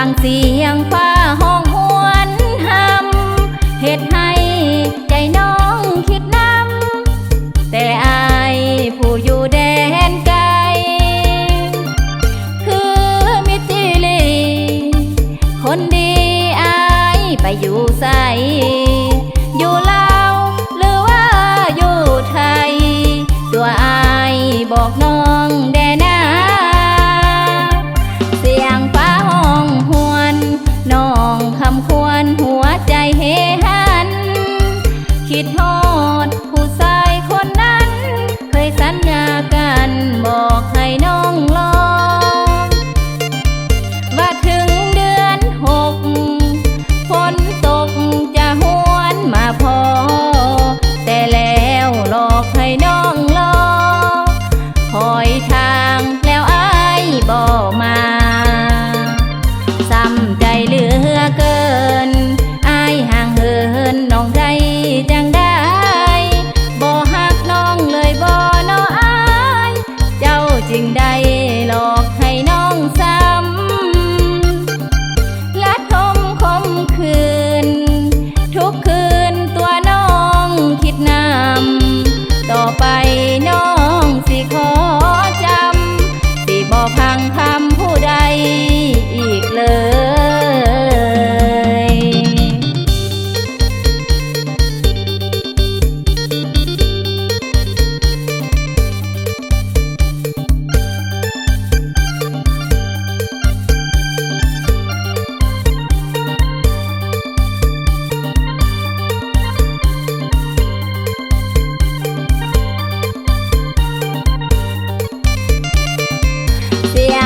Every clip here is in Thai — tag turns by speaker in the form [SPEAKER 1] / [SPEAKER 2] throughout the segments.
[SPEAKER 1] ฟังเสียงฟ้า เ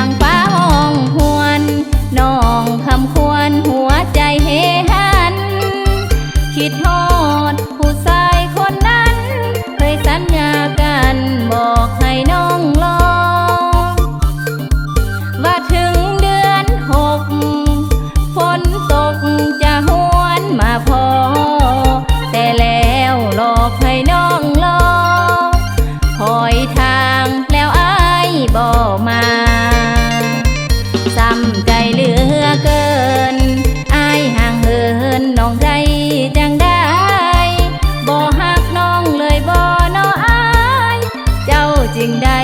[SPEAKER 1] ใจเหลือเกิน อายห่างเหินน้องใจจังได้บ่หักน้องเลยบ่น้ออาย เจ้าจึงได้